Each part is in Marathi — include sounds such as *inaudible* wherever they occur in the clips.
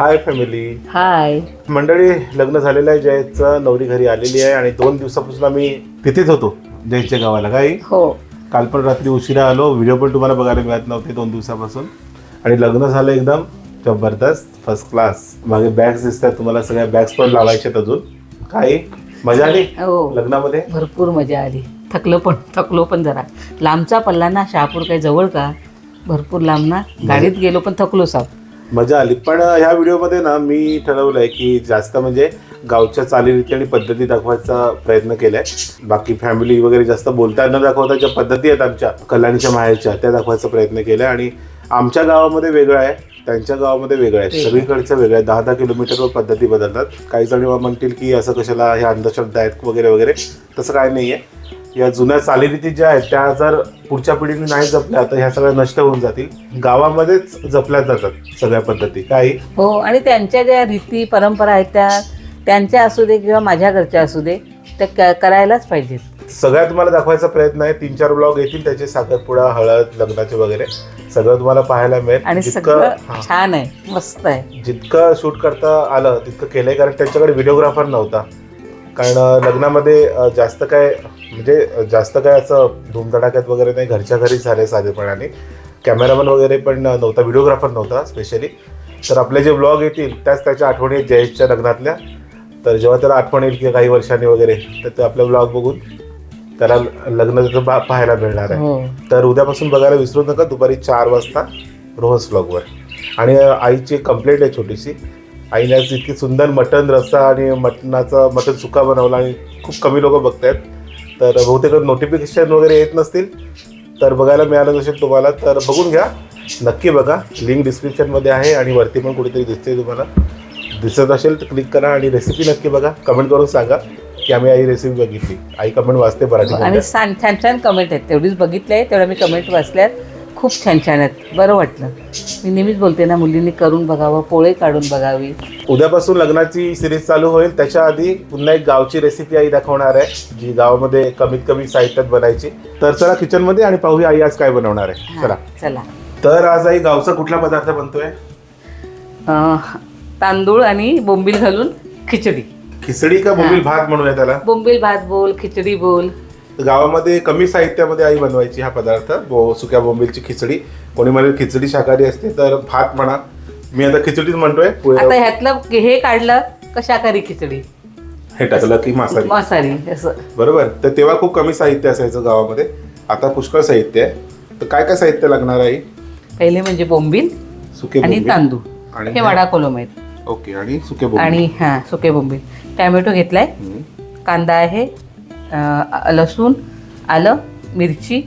हाय फॅमिली हाय मंडळी लग्न झालेलं आहे जयचं नवरी घरी आलेली आहे आणि दोन दिवसापासून आम्ही तिथेच होतो जयच्या गावाला काही? हो. काल पण रात्री उशिरा आलो. व्हिडिओ पण तुम्हाला बघायला मिळत नव्हते दोन दिवसापासून. आणि लग्न झालं एकदम जबरदस्त फर्स्ट क्लास मागे बॅग्स दिसतात तुम्हाला सगळ्या बॅग्स पण लावायच्यात अजून. काही? मजा आली? हो. लग्नामध्ये? भरपूर मजा आली. थकलो पण थकलो पण जरा. लांबचा पल्ला ना शहापूर काही जवळ का? भरपूर लांब ना. गाडीत गेलो पण थकलो साप मजा आली. पण ह्या व्हिडिओमध्ये ना मी ठरवलंय की जास्त म्हणजे गावच्या चालीरीती आणि पद्धती दाखवायचा प्रयत्न केलाय. बाकी फॅमिली वगैरे जास्त बोलता न दाखवता ज्या पद्धती आहेत आमच्या कल्याणीच्या माहेरच्या त्या दाखवायचा प्रयत्न केलाय आणि आमच्या गावामध्ये वेगळं आहे. त्यांच्या गावामध्ये वेगळं आहे. सगळीकडचं वेगळं आहे. दहा दहा किलोमीटरवर पद्धती बदलतात. काही जण म्हणतील की असं कशाला हे अंधश्रद्धा आहेत वगैरे वगैरे. तसं काय नाही आहे या जुन्या चालीरीती ज्या आहेत त्या जर पुढच्या पिढीने नाही जपल्या तर ह्या सगळ्या नष्ट होऊन जातील. गावामध्येच जपल्या जातात सगळ्या पद्धती. काही हो आणि त्यांच्या ज्या रीती परंपरा आहेत त्या त्यांच्या असू दे किंवा माझ्या घरच्या असू दे त्या करायलाच पाहिजेत. सगळ्या तुम्हाला दाखवायचा प्रयत्न आहे. तीन चार ब्लॉग येतील त्याचे साखरपुडा हळद लग्नाचे वगैरे. सगळं तुम्हाला पाहायला मिळेल. आणि सगळं छान आहे मस्त आहे. जितकं शूट करता आलं तितकं केलंय कारण त्यांच्याकडे व्हिडिओग्राफर नव्हता. कारण लग्नामध्ये जास्त काय म्हणजे जास्त काय असं धूमधडाक्यात वगैरे नाही घरच्या घरीच झाले साधेपणाने. कॅमेरामन वगैरे पण नव्हता व्हिडिओग्राफर नव्हता स्पेशली तर आपले जे ब्लॉग येतील त्याच त्याच्या आठवणी आहेत जयेशच्या लग्नातल्या. तर जेव्हा त्याला आठवण येईल की काही वर्षांनी वगैरे तर ते आपले ब्लॉग बघून त्याला लग्न त्याचं पाहायला मिळणार आहे. हो. तर उद्यापासून बघायला विसरू नका दुपारी चार वाजता रोहन्स ब्लॉगवर आणि आईची कंप्लेंट आहे छोटीशी. आईने आज इतकी सुंदर मटन रस्सा आणि मटणाचा मटन सुका बनवला आणि खूप कमी लोक बघतायत. तर बहुतेक नोटिफिकेशन वगैरे येत नसतील. तर बघायला मिळालं नसेल तुम्हाला तर बघून घ्या. नक्की बघा. लिंक डिस्क्रिप्शनमध्ये आहे आणि वरती पण कुठेतरी दिसते तुम्हाला. दिसत असेल तर क्लिक करा आणि रेसिपी नक्की बघा. कमेंट करून सांगा की आम्ही आई रेसिपी बघितली. आई कमेंट वाचते मराठी आणि छान छान छान कमेंट आहेत. तेवढीच बघितले आहे तेवढ्या मी कमेंट वाचल्यात. खूप छान छान आहेत. बरं वाटलं. मी नेहमीच बोलते ना मुलींनी करून बघावं पोळे काढून बघावी. उद्यापासून लग्नाची सिरीज चालू होईल. त्याच्या आधी पुन्हा एक गावची रेसिपी आई दाखवणार आहे जी गावामध्ये कमीत कमी साहित्यात बनायची. तर चला किचनमध्ये आणि पाहूया आई आज काय बनवणार आहे. चला. चला. तर आज आई गावचा कुठला पदार्थ बनतोय? अं, तांदूळ आणि बोंबील घालून खिचडी. खिचडी का बोंबील भात म्हणूया त्याला? बोंबील भात बोल खिचडी बोल. तर गावामध्ये कमी साहित्यामध्ये आई बनवायची हा पदार्थ बो सुक्या बोंबीलची खिचडी. कोणी म्हणेल खिचडी शाकाहारी असते तर भात म्हणा. मी आता खिचडीच म्हणतोय पुढे आता ह्यातलं हे काढलं का शाकाहारी खिचडी? हे टाकलं की मासाली मांसाहारी असं. बरोबर. तर तेव्हा खूप कमी साहित्य असायचं गावामध्ये. आता पुष्कळ साहित्य आहे. तर काय काय साहित्य लागणार आहे? पहिले म्हणजे बोंबील सुके आणि बोंबील तांदूळ. आणि हे वडा कोलम आहेत. ओके आणि सुके बोंबील. आणि हां सुके बोंबील. टॅमॅटो घेतलाय. हम्म. कांदा आहे लसूण आलं मिरची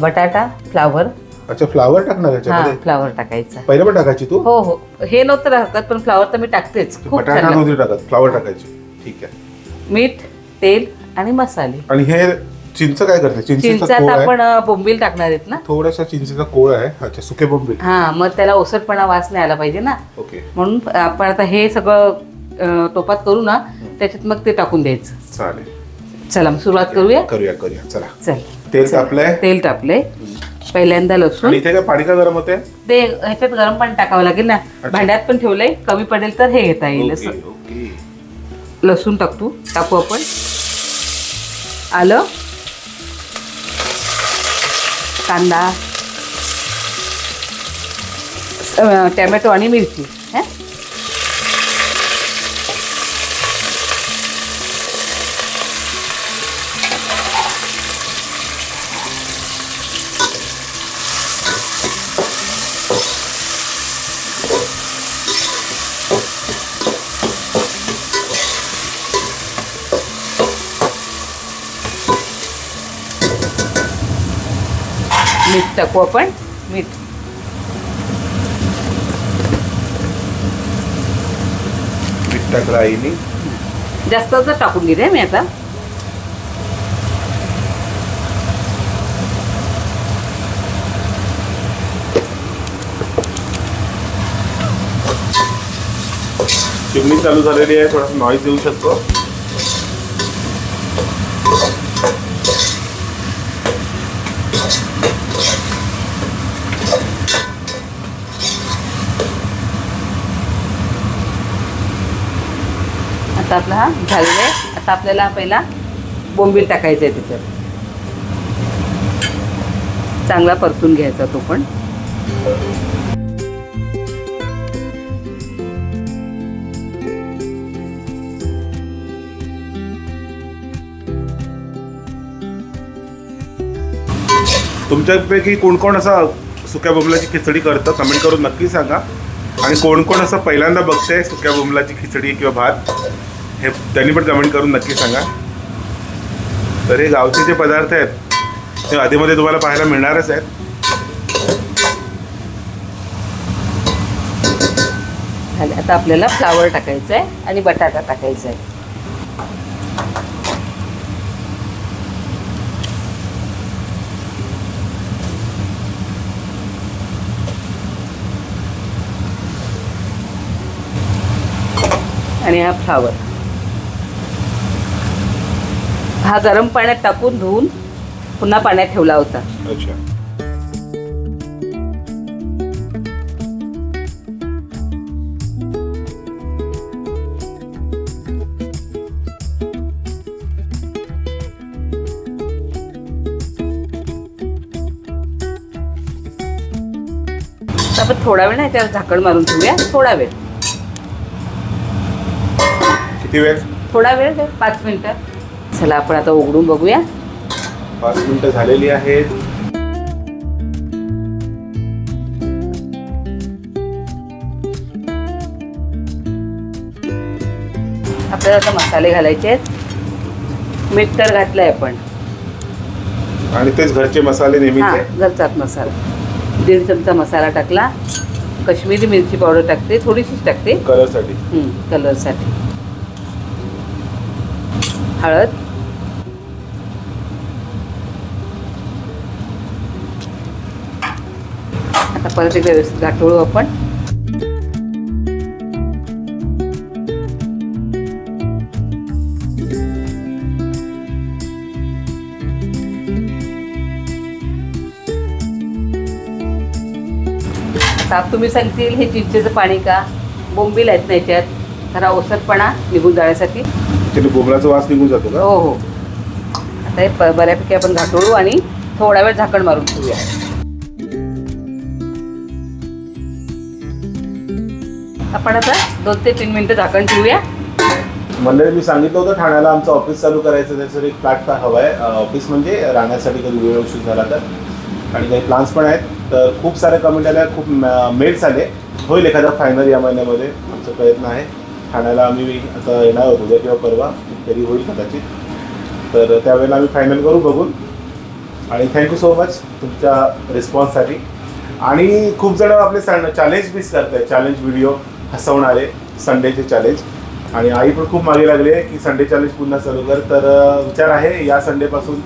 बटाटा फ्लावर. अच्छा फ्लावर टाकणार हा याच्यामध्ये फ्लावर टाकायचा. पहिलं पण टाकायची तू? हो हो. हे नव्हतं टाकत पण फ्लावर तर मी टाकतेच. खूप बटाटा. नव्हती टाकत फ्लावर टाकायची. ठीक आहे. मीठ तेल आणि मसाले. आणि हे चिंच काय करते? चिंचेचा चिंचात कोळ आहे. आपण अं, बोंबील टाकणार आहेत ना? थोडासा चिंचेचा कोळ आहे. अच्छा सुके बोंबील. हा मग त्याला ओसटपणा वास नाही आला पाहिजे ना? ओके. म्हणून आपण आता हे सगळं अं, टोपात करू ना त्याच्यात मग ते टाकून द्यायचं. चालेल. चला मग सुरुवात करूया? करूया करूया. चला. चल. तेल तापलंय? तेल टाकले पहिल्यांदा लसूण. आणि इथे काय पाणी का गरम होते ते ह्याच्यात गरम पाणी टाकावं लागेल ना. भांड्यात पण ठेवलंय. कमी पडेल तर हे घेता येईल ओके असं ओके. लसूण टाकतो टाकू आपण. आलं. कांदा. अं, टॅमॅटो आणि मिरची हं? मीठ टाकू आपण मीठ मीठ टाकलं आईनी. जास्तच टाकून घेते मी आता. चिमणी चालू झालेली आहे थोडासा नॉईज येऊ शकतो. आता आपला हा झालेला आहे. आता आपल्याला पहिला बोंबील टाकायचा आहे त्याच्यात चांगला परतून घ्यायचा तो पण. तुमच्यापैकी कोण कोण असा सुक्या बोंबलाची खिचडी करतं कमेंट करून नक्की सांगा. आणि कोण कोण असं पहिल्यांदा बघतंय सुक्या बोंबलाची खिचडी किंवा भात? हे त्यांनी पण कमेंट करून नक्की सांगा. तर हे गावचे जे पदार्थ आहेत ते आधीमध्ये तुम्हाला पाहायला मिळणारच आहेत. आता आपल्याला फ्लावर टाकायचं आहे आणि बटाटा टाकायचा आहे आणि हा फ्लावर हा गरम पाण्यात टाकून धुवून पुन्हा पाण्यात ठेवला होता. अच्छा. आपण थोडा वेळ नाही त्यावर झाकण मारून ठेवूया. थोडा वेळ. किती वेळ? थोडा वेळ? पाच मिनिटं. चला आपण आता उघडून बघूया. पाच मिनिटं झालेली आहेत. आपल्याला आता मसाले घालायचे आहेत. मीठ तर घातलंय आपण. आणि तेच घरचे मसाले नेहमीचे. घरचाच मसाला. दीड चमचा मसाला टाकला. कश्मीरी मिरची पावडर टाकते थोडीशीच टाकते. कलरसाठी कलरसाठी हळद. परत एकदा व्यवस्थित गाठोळू आपण. आता तुम्ही सांगतील हे चिंचेचं पाणी का? बोंबील आहेत ना याच्यात. जरा ओसरपणा निघून जाण्यासाठी. बोंबलाचा वास निघून जातो का? हो हो. आता हे बऱ्यापैकी आपण घाटोळू आणि थोडा वेळ झाकण मारून ठेवूया. आपण आता दोन ते तीन मिनिटं झाकण ठेवूया. मंडळी मी सांगितलं होतं ठाण्याला आमचं ऑफिस चालू करायचं त्याच्यासाठी एक फ्लॅट हवा आहे ऑफिस म्हणजे राहण्यासाठी कधी वेळ उशीर झाला तर. आणि काही प्लान्स पण आहेत. तर खूप सारे कमेंट आल्या खूप मेल्स आले. होईल एखादा फायनल या महिन्यामध्ये. आमचा प्रयत्न आहे. ठाण्याला आम्ही आता येणार आहोत उद्या किंवा परवा. तरी होईल कदाचित. तर त्यावेळेला आम्ही फायनल करू बघून. आणि थँक्यू सो मच तुमच्या रिस्पॉन्ससाठी आणि खूप जण आपले चॅलेंज मिस करत आहे चॅलेंज व्हिडिओ हसवणारे संडेचे चॅलेंज आणि आई पण खूप मागे लागली आहे की संडे चॅलेंज पुन्हा चालू कर. तर विचार आहे या संडेपासून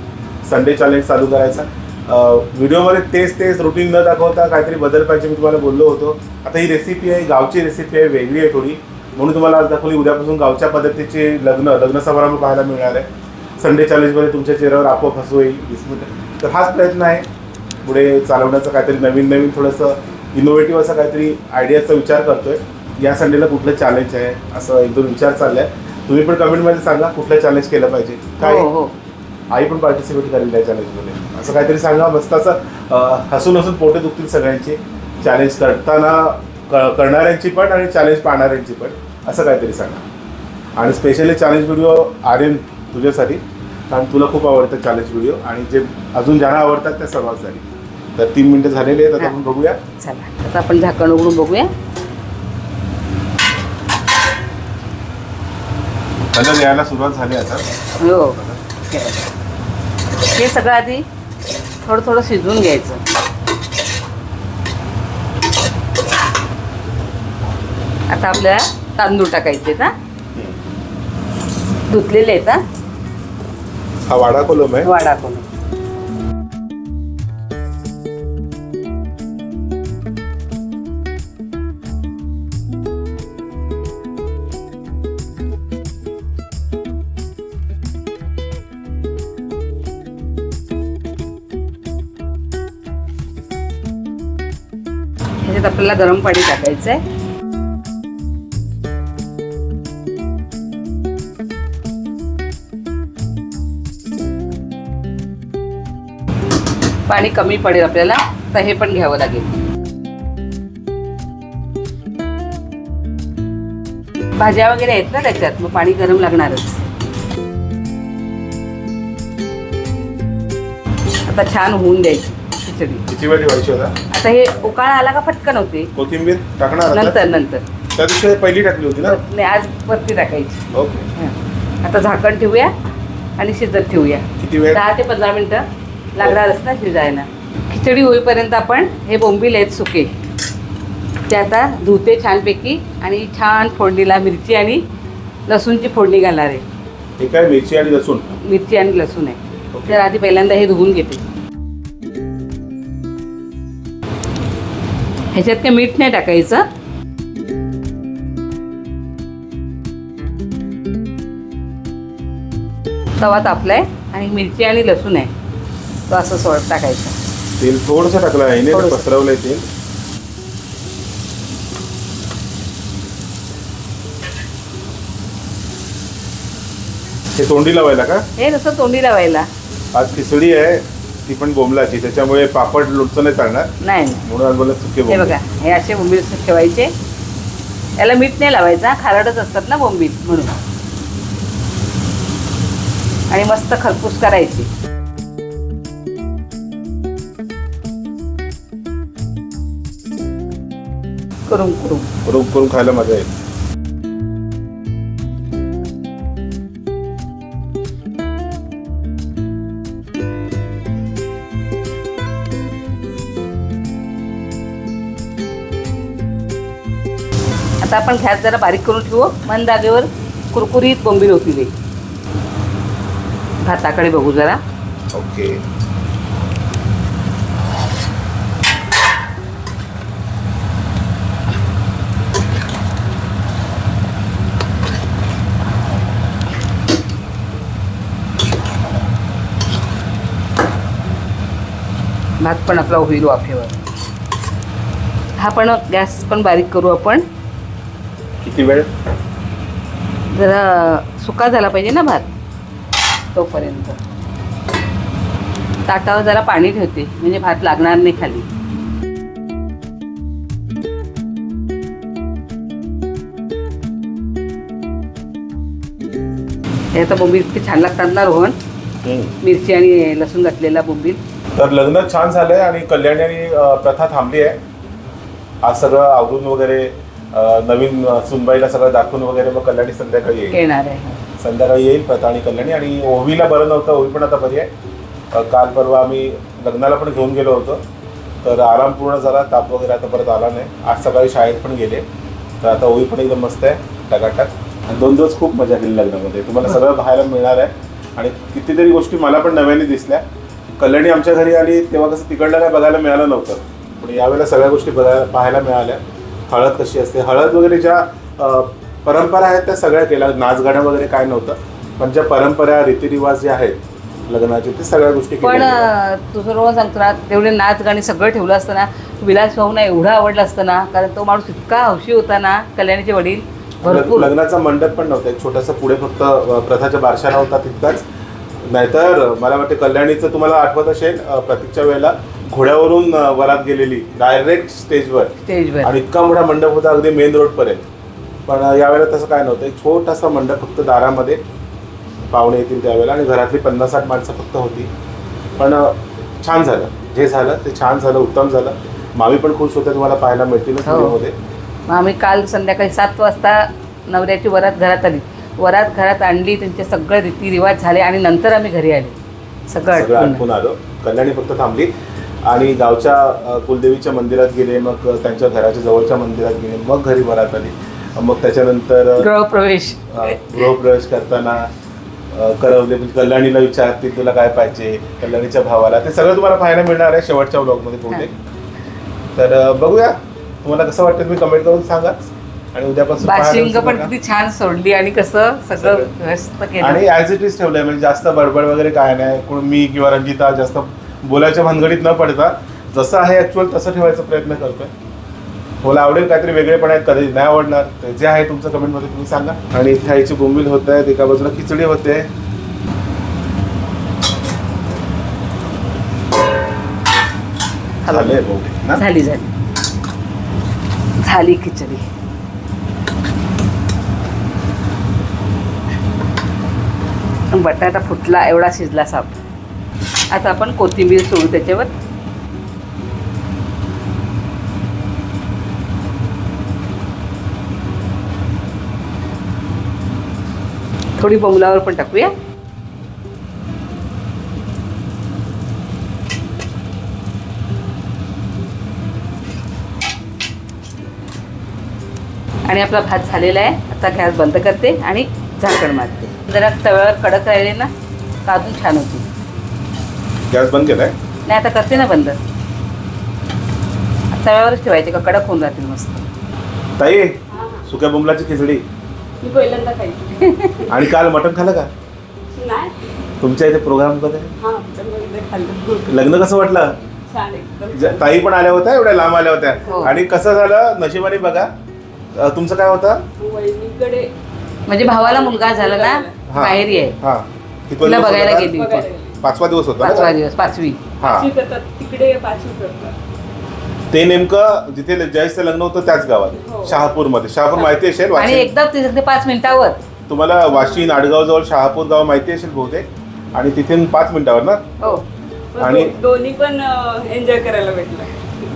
संडे चॅलेंज चालू करायचा. व्हिडिओमध्ये तेच तेच रुटीन न दाखवता काहीतरी बदल पाहिजे मी तुम्हाला बोललो होतो. आता ही रेसिपी आहे गावची रेसिपी आहे वेगळी आहे थोडी. म्हणून तुम्हाला आज दाखवली उद्यापासून गावच्या पद्धतीचे लग्न लग्न समारंभ पाहायला मिळणार आहे. संडे चॅलेंजमध्ये तुमच्या चेहऱ्यावर आपोआप हसू येईल विस्मित तर हाच प्रयत्न आहे. पुढे चालवण्याचा काहीतरी नवीन नवीन थोडंसं इनोव्हेटिव्ह असं काहीतरी आयडियाचा विचार करतोय. या संडेला कुठलं चॅलेंज आहे? असं एक दोन विचार चाललाय. तुम्ही पण कमेंटमध्ये सांगा कुठलं चॅलेंज केलं पाहिजे. काय हो हो. आई पण पार्टिसिपेट करेल त्या चॅलेंजमध्ये असं काहीतरी सांगा मस्त असं अं, हसून हसून पोटे दुखतील सगळ्यांचे. चॅलेंज करताना क- करणाऱ्यांची पण आणि चॅलेंज पाहणाऱ्यांची पण. असं काहीतरी सांगा. आणि स्पेशली चॅलेंज व्हिडिओ आर्यन तुझ्यासाठी. कारण तुला खूप आवडतं चॅलेंज व्हिडिओ आणि जे अजून ज्यांना आवडतात त्या सर्वांसाठी. तर तीन मिनिटं झालेली आहेत आता आपण बघूया. चला आता आपण झाकण उघडून बघूया. कलर यायला सुरुवात झाली आता. हो. हे सगळं आधी थोडं थोडं शिजवून घ्यायचं. आता आपल्याला तांदूळ टाकायचे ना धुतलेले आहेत हा. हा वाडा कोलम आहे. वाडा करून त्यात आपल्याला गरम पाणी टाकायचं आहे पाणी कमी पडेल आपल्याला तर हे पण घ्यावं लागेल. भाज्या वगैरे आहेत ना त्याच्यात मग पाणी गरम लागणारच. आता छान होऊन द्यायचं. खिचडी. किती वेळ ठेवायची होता आता हे उकाळा आला का पटकन होते. कोथिंबीर टाकणार आता? नंतर नंतर. त्या दिवशी पहिली टाकली होती ना? नाही, आज वरती टाकायची. ओके. हं. आता झाकण ठेवूया आणि शिजत ठेवूया. किती वेळ? दहा ते पंधरा मिनिटं लागणारच ना शिजायला. खिचडी होईपर्यंत आपण हे बोंबील आहेत सुके. ते आता धुते छानपैकी आणि छान फोडणीला मिरची आणि लसूणची फोडणी घालणार आहे. हे काय मिरची आणि लसूण? मिरची आणि लसूण आहे. ओके. तर आधी पहिल्यांदा हे धुवून घेते. ह्याच्यात काही मीठ नाही टाकायचं. तवा तापलाय आणि मिरची आणि लसूण आहे. तो असं सोड टाकायचं. तेल थोडंसं टाकलं आहे थोडंसं. पसरवलंय तेल. हे तोंडी लावायला का? हे नुसतं तोंडी लावायला. आज खिचडी आहे. ती पण बोंबलाची त्याच्यामुळे पापड लोणचं नाही चालणार. नाही नाही. म्हणून आज मला सुके हे बोंबील. बघा हे असे बोंबील ठेवायचे. याला मीठ नाही लावायचा खारटच असतात ना बोंबील म्हणून. आणि मस्त खरपूस करायची. करून करून करून करून खायला मजा येईल. आता आपण गॅस जरा बारीक करून ठेवू. मंद आगेवर कुरकुरीत बोंबील होती भाताकडे बघू जरा. ओके. भात पण आपला होईल वाफेवर. हा पण गॅस पण बारीक करू आपण. किती वेळ? जरा सुका झाला पाहिजे ना भात तोपर्यंत. ताटावर जरा पाणी ठेवते म्हणजे भात लागणार नाही खाली. हे आता बोंबील इतके छान लागतात ना रोहन? मिरची आणि लसूण घातलेला बोंबील. तर लग्न छान झालंय आणि कल्याणी आणि प्रथा थांबली आहे. आज सगळं आवरून वगैरे नवीन सुनबाईला सगळं दाखवून वगैरे मग कल्याणी संध्याकाळी येईल. येणार आहे. संध्याकाळी येईल प्रथा आणि कल्याणी आणि ओवीला बरं नव्हतं ओवी पण आता बरी आहे. काल परवा आम्ही लग्नाला पण घेऊन गेलो होतो. तर आराम पूर्ण झाला ताप वगैरे आता परत आला नाही. आज सकाळी शाळेत पण गेले. तर आता ओवी पण एकदम मस्त आहे टकाटक आणि दोन दिवस खूप मजा केली लग्नामध्ये. तुम्हाला सगळं पाहायला मिळणार आहे. आणि कितीतरी गोष्टी मला पण नव्याने दिसल्या. कल्याणी आमच्या घरी आली तेव्हा कसं तिकडलं काय बघायला मिळालं नव्हतं. पण यावेळेला सगळ्या गोष्टी बघायला पाहायला मिळाल्या. हळद कशी असते? हळद वगैरे ज्या परंपरा आहेत त्या सगळ्या केल्या. नाचगाणं वगैरे काय नव्हतं. पण ज्या परंपरा रीतिरिवाज जे आहेत लग्नाचे ते सगळ्या गोष्टी पण तुझं रोज सांगतो ना तेवढे नाच गाणी सगळं ठेवलं असतं ना विलास भाऊना एवढं आवडलं असतं ना कारण तो माणूस इतका हौशी होता ना कल्याणीचे वडील. भरपूर. लग्नाचा मंडप पण नव्हता एक छोटासा पुढे फक्त प्रथाच्या बारशाला होता तितकाच. नाहीतर मला वाटतं कल्याणीचं तुम्हाला आठवत असेल प्रतीकच्या वेळेला घोड्यावरून वरात गेलेली डायरेक्ट स्टेजवर स्टेजवर आणि इतका मोठा मंडप होता अगदी मेन रोड पर्यंत. पण यावेळेला तसं काय नव्हतं. एक छोटासा मंडप फक्त दारामध्ये. पाहुणे येतील त्यावेळेला आणि घरातली पन्नास साठ माणसं फक्त होती. पण छान झालं. जे झालं ते छान झालं उत्तम झालं. मामी पण खुश होत्या तुम्हाला पाहायला हो. व्हिडिओमध्ये. मग आम्ही काल संध्याकाळी सात वाजता नवऱ्याची वरात घरात आली. वरात घरात आणली त्यांचे सगळे रीतिरिवाज झाले आणि नंतर आम्ही घरी आले. सगळं आटपून आटपून आलो. कल्याणी फक्त थांबली. आणि गावच्या कुलदेवीच्या मंदिरात गेले मग त्यांच्या घराच्या जवळच्या मंदिरात गेले मग घरी वरात आली. मग त्याच्यानंतर गृहप्रवेश. गृहप्रवेश करताना करवले म्हणजे कल्याणीला विचारतील तुला काय पाहिजे? कल्याणीच्या भावाला. ते सगळं तुम्हाला पाहायला मिळणार आहे शेवटच्या ब्लॉगमध्ये बहुतेक. तर बघूया. तुम्हाला कसं वाटतं तुम्ही कमेंट करून सांगा आणि उद्यापासून पण. किती छान सोडली आणि कसं सगळं. व्यस्त आणि केलं ॲज इट इज ठेवलंय म्हणजे जास्त बडबड वगैरे काय नाही. कोण मी किंवा रंजिता जास्त बोलायच्या भानगडीत न पडता जसं आहे ऍक्च्युअल तसं ठेवायचा प्रयत्न करतोय. मला आवडेल काहीतरी वेगळेपण आहेत कधी नाही आवडणार. जे आहे तुमचं कमेंटमध्ये तुम्ही सांगा. आणि इथे आईची बोंबील होत आहेत एका बाजूला खिचडी होते. झाली. झाली खिचडी. बटाटा फुटला एवढा शिजला साप. आता आपण कोथिंबीर सोडू त्याच्यावर. थोडी बंगलावर पण टाकूया. आणि आपला भात झालेला आहे. आता गॅस बंद करते आणि झाकण मारते. जरा तव्यावर कडक राहिले ना तर अजून छान होती. गॅस बंद केलाय? नाही आता करते ना बंद. तव्यावरच ठेवायचे का कडक होऊन जातील मस्त. ताई सुक्या बोंबलाची खिचडी. मी पहिल्यांदा खायची *laughs* आणि काल मटण खाल्लं का? नाही. तुमच्या इथे प्रोग्राम हा आमच्यामध्ये खाल्लं. लग्न कसं वाटलं? छान एकदम. ज- ताई पण आल्या होत्या एवढ्या लांब आल्या हो. होत्या आणि कसं झालं नशिबाने बघा. अं, तुमचं काय होतं? वहिनीकडे म्हणजे भावाला मुलगा झाला ना हा. माहेरी आहे हा. कितवा तिला दिवस बघायला होता? गेली होती. पाचवा दिवस होता पाचवा ना? दिवस पाचवी. हा. पाचवी करतात. तिकडे पाचवी करतात. ते नेमकं जिथे जयचं लग्न होतं त्याच गावात हो. शहापूरमध्ये शहापूर माहिती असेल आणि वाशिम? एकदम तिथे पाच मिनिटावर. तुम्हाला वाशी नाडगाव जवळ शहापूर गाव माहिती असेल बहुतेक. आणि तिथून पाच मिनिटावर ना? हो. पण आणि- दो- दोन्ही पण एन्जॉय करायला भेटलं.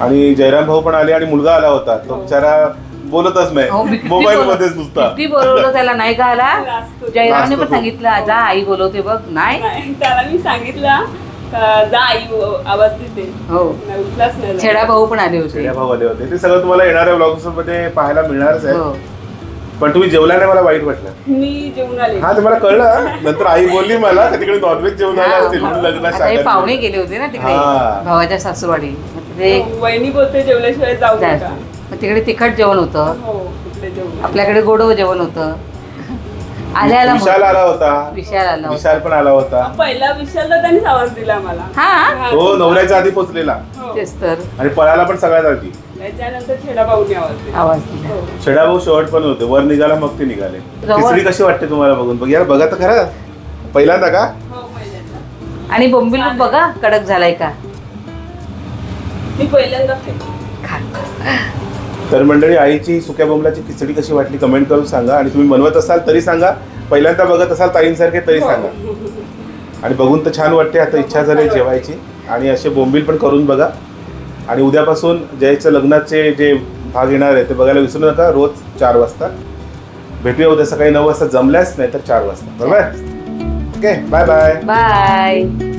आणि जयराम भाऊ पण आले आणि मुलगा आला होता. तो बिचारा बोलतच हो, नाही मोबाईल बोल- मध्येच नुसता. किती बोलवलं त्याला नाही का आला? *laughs* नाचतो पण तो. सांगितलं जा आई बोलवते बघ. नाही? नाही त्याला मी सांगितलं जा आई आवाज देते. हो. छेडा भाऊ पण आले होते. जयराम भाऊ आले होते. ते सगळं तुम्हाला येणाऱ्या ब्लॉग्समध्ये पाहायला मिळणारच हो. आहे पण तुम्ही जेवल्याने मला वाईट वाटलं. मी जेवून आले. हा ते मला कळलं. नंतर आई बोलली मला का तिकडे नॉनव्हेज जेवण आलं असतील लग्नात हे. पाहुणे गेले होते ना तिकडे. हा. भावाच्या सासूरवाडी मग ते वहिनी बोलते जेवल्याशिवाय जाऊ. नका. मग तिकडे तिखट जेवण होतं. हो जेवण आपल्याकडे गोड जेवण होतं. आल्याला विशाल आला होता. विशाल आला होता. विशाल पण आला होता. पहिला विशालला त्यांनीच आवाज दिला मला. हा? तो नवऱ्याच्या आधी पोचलेला. हो. तेच तर. आणि पळाला पण सगळ्यात आधी. त्याच्यानंतर छेडा भाऊनी आवाज दिला. आवाज दिला. हो. छेडाभाऊ शेवट पण होते. वर निघाला मग ते निघाले. खिचडी कशी वाटते तुम्हाला बघून? बघ यार बघा तर खरं. पहिल्यांदा का? हो पहिल्यांदा. आणि बोंबील बघा कडक झालाय का? मी पहिल्यांदा खायची खा. तर मंडळी आईची सुक्या बोंबलाची खिचडी कशी वाटली कमेंट करून सांगा आणि तुम्ही बनवत असाल तरी सांगा. पहिल्यांदा बघत असाल ताईंसारखे तरी सांगा. आणि बघून तर छान वाटते आता इच्छा झाली जेवायची. आणि असे बोंबील पण करून बघा. आणि उद्यापासून जयचं लग्नाचे जे भाग येणार आहे ते बघायला विसरू नका. रोज चार वाजता. भेटूया उद्या सकाळी नऊ वाजता. जमल्यास नाही तर चार वाजता. बरोबर? Okay bye bye bye